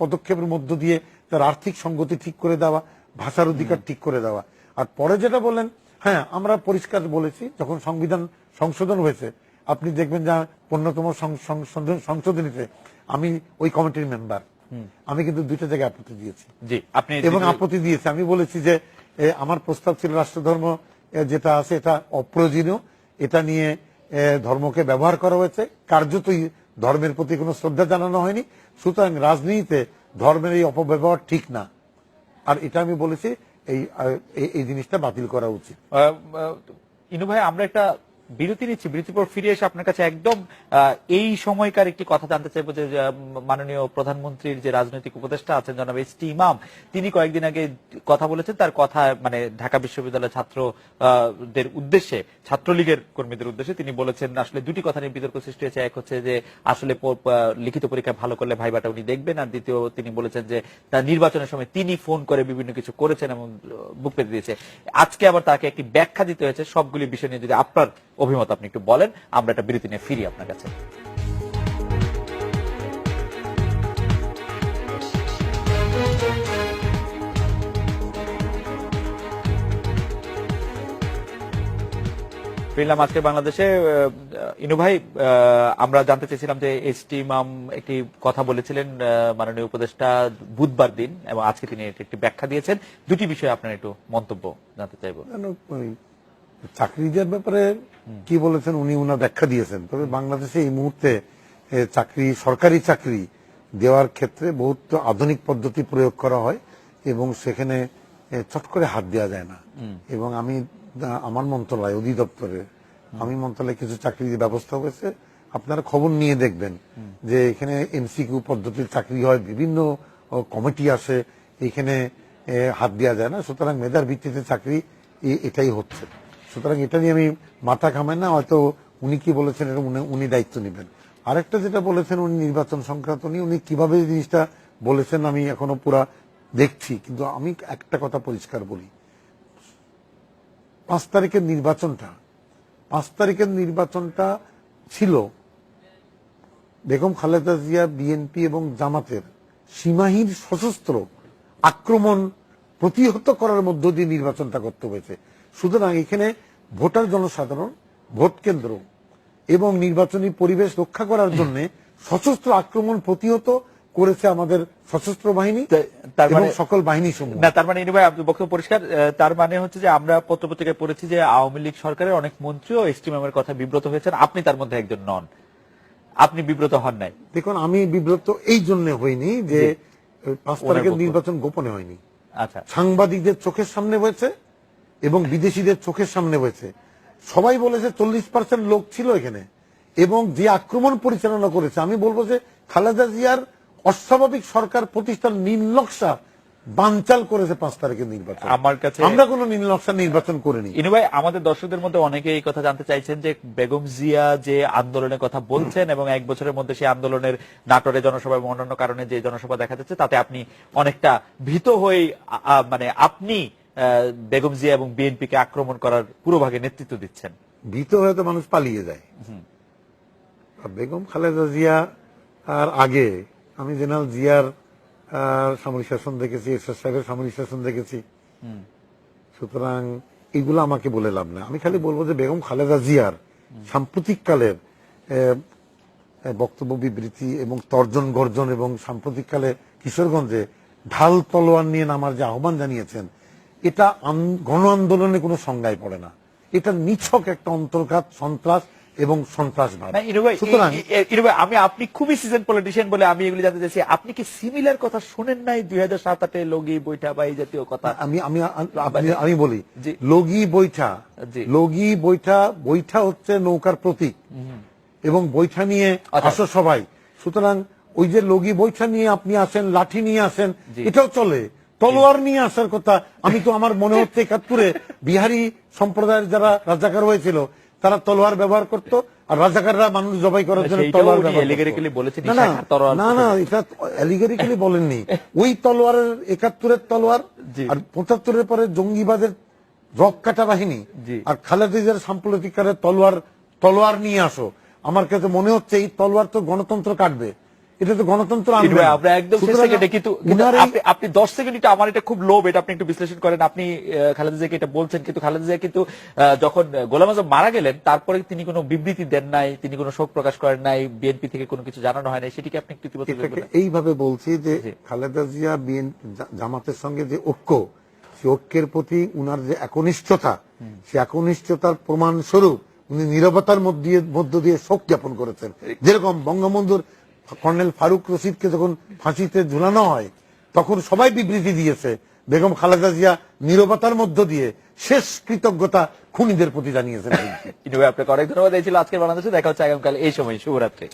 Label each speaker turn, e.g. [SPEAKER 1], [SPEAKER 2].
[SPEAKER 1] পদক্ষেপের মধ্য দিয়ে তার আর্থিক সঙ্গতি ঠিক করে দেওয়া ভাষার অধিকার ঠিক করে দেওয়া। আর পরে যেটা বলেন হ্যাঁ আমরা পরিষ্কার বলেছি যখন সংবিধান সংশোধন হয়েছে আপনি দেখবেন যে পণ্যতম সংশোধনীতে আমি ওই কমিটির মেম্বার। আমি কিন্তু দুইটা জায়গায় আপত্তি দিয়েছি। এবং আপত্তি দিয়েছে। আমি বলেছি যে আমার প্রস্তাব ছিল রাষ্ট্রধর্ম যেটা আছে এটা অপ্রয়োজনীয়। এটা নিয়ে ধর্মকে ব্যবহার করা হয়েছে। কার্যতই ধর্মের প্রতি কোনো শ্রদ্ধা জানানো হয়নি, সুতরাং রাজনীতিতে ধর্মের এই অপব্যবহার ঠিক না। আর এটা আমি বলেছি, এই, এই- জিনিসটা বাতিল করা উচিত।
[SPEAKER 2] ইনু ভাই, আমরা একটা বিরতি নিচ্ছি বিরতির পর ফিরে এসে আপনার কাছে একদম এই সময়কার একটি কথা জানতে চাইব যে মাননীয় প্রধানমন্ত্রীর যে রাজনৈতিক উপদেষ্টা আছেন জনাব এস টি ইমাম তিনি কয়েকদিন আগে কথা বলেছেন তার কথা মানে ঢাকা বিশ্ববিদ্যালয়ের ছাত্র আহ, দের উদ্দেশ্যে ছাত্রলীগের কর্মীদের উদ্দেশ্যে তিনি বলেছেন আসলে দুটি কথা নিয়ে বিতর্ক সৃষ্টি হয়েছে। এক হচ্ছে যে আসলে লিখিত পরীক্ষা ভালো করলে ভাইবাটা উনি দেখবেন আর দ্বিতীয় তিনি বলেছেন যে তার নির্বাচনের সময় তিনি ফোন করে বিভিন্ন কিছু করেছেন এবং বুক পেতে দিয়েছে। আজকে আবার তাকে একটি ব্যাখ্যা দিতে হয়েছে সবগুলি বিষয় নিয়ে যদি আপনার অভিমত আপনি একটু বলেন, আমরা একটা বিরতি নিয়ে ফিরি আপনার কাছে। ফিরলাম আজকে বাংলাদেশে। ইনু ভাই আমরা জানতে চেয়েছিলাম যে এস টি ইমাম একটি কথা বলেছিলেন মাননীয় উপদেষ্টা বুধবার দিন, এবং আজকে তিনি একটি ব্যাখ্যা দিয়েছেন। দুটি বিষয়ে আপনার একটু মন্তব্য জানতে চাইব।
[SPEAKER 1] চাকরি দেওয়ার ব্যাপারে কি বলেছেন? উনি উনার ব্যাখ্যা দিয়েছেন। তবে বাংলাদেশে এই মুহূর্তে চাকরি সরকারি চাকরি দেওয়ার ক্ষেত্রে বহুত আধুনিক পদ্ধতি প্রয়োগ করা হয় এবং সেখানে চট করে হাত দেওয়া যায় না। এবং আমি আমার মন্ত্রণালয় অধিদপ্তরে আমি মন্ত্রণালয়ে কিছু চাকরির ব্যবস্থা হয়েছে। আপনারা খবর নিয়ে দেখবেন যে এখানে এমসিকিউ পদ্ধতির চাকরি হয় বিভিন্ন কমিটি আসে এখানে হাত দেওয়া যায় না। সুতরাং মেধার ভিত্তিতে চাকরি এটাই হচ্ছে। সুতরাং এটা নিয়ে আমি মাথা ঘামেন না, হয়তো উনি কি বলেছেন এটা উনি দায়িত্ব নেবেন। আরেকটা যেটা বলেছেন, উনি নির্বাচন সংক্রান্ত নিয়ে উনি কীভাবে জিনিসটা বলেছেন আমি এখনও পুরা দেখছি, কিন্তু আমি একটা কথা পরিষ্কার বলি। পাঁচ তারিখের নির্বাচনটা, পাঁচ তারিখের নির্বাচনটা ছিল বেগম খালেদা জিয়া, বিএনপি এবং জামাতের সীমাহীন সশস্ত্র আক্রমণ প্রতিহত করার মধ্য দিয়ে নির্বাচনটা করতে হয়েছে। সুতরাং এখানে ভোটার জনসাধারণ ভোট কেন্দ্র এবং নির্বাচনী পরিবেশ রক্ষা করার জন্য সশস্ত্র আক্রমণ প্রতিহত করেছে আমাদের সশস্ত্র বাহিনী
[SPEAKER 2] তার মানে-
[SPEAKER 1] সকল বাহিনী সমূহ।
[SPEAKER 2] না তার মানে ইনু ভাই বক্তব্য পরিষ্কার। তার মানে হচ্ছে যে আমরা পত্রপত্রিকায় পড়েছি যে আওয়ামী লীগ সরকারের অনেক মন্ত্রী ও এসটিএমের কথা বিব্রত হয়েছেন। আপনি তার মধ্যে একজন নন। আপনি বিব্রত হন নাই।
[SPEAKER 1] দেখুন আমি বিব্রত এই জন্য হইনি যে পাঁচ তারিখের নির্বাচন গোপনে হয়নি।
[SPEAKER 2] আচ্ছা।
[SPEAKER 1] সাংবাদিকদের চোখের সামনে হয়েছে। এবং বিদেশিদের চোখের সামনে হয়েছে। সবাই বলেছে চল্লিশ পার্সেন্ট লোক ছিল এখানে। এবং যে আক্রমণ পরিচালনা করেছে আমি বলব যে খালেদা জিয়ার অস্বাভাবিক সরকার প্রতিষ্ঠান নকশা বানচাল করেছে পাঁচ তারিখের নির্বাচন।
[SPEAKER 2] আমার কাছে
[SPEAKER 1] আমরা কোনো নীল নকশা নির্বাচন করিনি।
[SPEAKER 2] ইনু ভাই আমাদের দর্শকদের মধ্যে অনেকে এই কথা জানতে চাইছেন যে বেগম জিয়া যে আন্দোলনের কথা বলছেন এবং এক বছরের মধ্যে সেই আন্দোলনের নাটোরে জনসভা এবং অন্যান্য কারণে যে জনসভা দেখা যাচ্ছে তাতে আপনি অনেকটা ভীত হয়ে মানে আপনি বেগম জিয়া এবং বিএনপি কে আক্রমণ করার পুরোভাগে নেতৃত্ব দিচ্ছেন।
[SPEAKER 1] ভীত হয়ে তো মানুষ পালিয়ে যায়। বেগম খালেদা জিয়া আর আগে আমি জেনারেল জিয়ার সামরিক শাসন দেখেছি এরশাদ সাহেবের সামরিক শাসন দেখেছি। সুতরাং এগুলো আমাকে বলে লাভ না আমি খালি বলব যে বেগম খালেদা জিয়ার সাম্প্রতিক কালের বক্তব্য বিবৃতি এবং তর্জন গর্জন এবং সাম্প্রতিককালে কিশোরগঞ্জে ঢাল তলোয়ার নিয়ে নামার যে আহ্বান জানিয়েছেন এটা গণ আন্দোলনের কোনো সংজ্ঞায় পড়ে না। এটা নিছক একটা অন্তর্ঘাত সন্ত্রাস এবং সন্ত্রাসবাদ। সুতরাং
[SPEAKER 2] আমি আপনি খুবই সিজন পলিটিশিয়ান বলে আমি এগুলি জানতে চাইছি। আপনি কি সিমিলার কথা শুনেন নাই দুই হাজার সাত আটে লগি বৈঠা বা এই জাতীয় কথা?
[SPEAKER 1] আমি আমি আমি বলি। লগি বৈঠা। লগি বৈঠা বৈঠা হচ্ছে নৌকার প্রতীক। এবং বৈঠা নিয়ে
[SPEAKER 2] আচ্ছা।
[SPEAKER 1] আসো সবাই। সুতরাং ওই যে লগি বৈঠা নিয়ে আপনি আসেন লাঠি নিয়ে আসেন এটাও চলে। তলোয়ার নিয়ে আসার কথা আমি তো আমার মনে হচ্ছে একাত্তরে বিহারি সম্প্রদায়ের যারা রাজাকার হয়েছিল তারা তলোয়ার ব্যবহার করত আর রাজাকাররা মানুষ জবাই করার জন্য তলোয়ার ব্যবহার। না না এটা অ্যালিগারিক্যালি বলেননি। ওই তলোয়ারের একাত্তরের তলোয়ার আর পঁচাত্তরের পরে জঙ্গিবাদের রক কাটা বাহিনী আর খালেদাজের সাম্প্রতিকারের তলোয়ার তলোয়ার নিয়ে আসো। আমার কাছে মনে হচ্ছে এই তলোয়ার তো গণতন্ত্র কাটবে। এটা তো গণতন্ত্র আনবে
[SPEAKER 2] ভাই, একদম শেষ সেকেন্ডে কিন্তু আপনি আপনি দশ সেকেন্ড এটা আমার এটা খুব লোভ এটা আপনি একটু বিশ্লেষণ করেন আপনি খালেদা জিয়াকে এটা বলছেন কিন্তু খালেদা জিয়া কিন্তু যখন গোলাম আজম মারা গেলেন তারপরে তিনি কোনো বিবৃতি দেন নাই তিনি কোনো শোক প্রকাশ করেন নাই বিএনপি থেকে কোনো কিছু জানানো হয় নাই সেটিকে আপনি একটু?
[SPEAKER 1] এইভাবে বলছি যে। খালেদা জিয়া বিএন জামাতের সঙ্গে যে ঐক্য সে ঐক্যের প্রতি উনার যে একনিষ্ঠতা সে একনিষ্ঠতার প্রমাণ স্বরূপ উনি নিরবতার মধ্য দিয়ে শোক জ্ঞাপন করেছেন যেরকম বঙ্গবন্ধুর কর্নেল ফারুক রশিদকে যখন ফাঁসিতে ঝুলানো হয়, তখন সবাই বিবৃতি দিয়েছে, বেগম খালেদা জিয়া নিরবতার মধ্য দিয়ে শেষ কৃতজ্ঞতা খুনিদের প্রতি জানিয়েছেন।
[SPEAKER 2] আপনাকে অনেক ধন্যবাদ। আজকের বাংলাদেশে, দেখা হচ্ছে আগামীকাল এই সময়, শুভরাত্রি।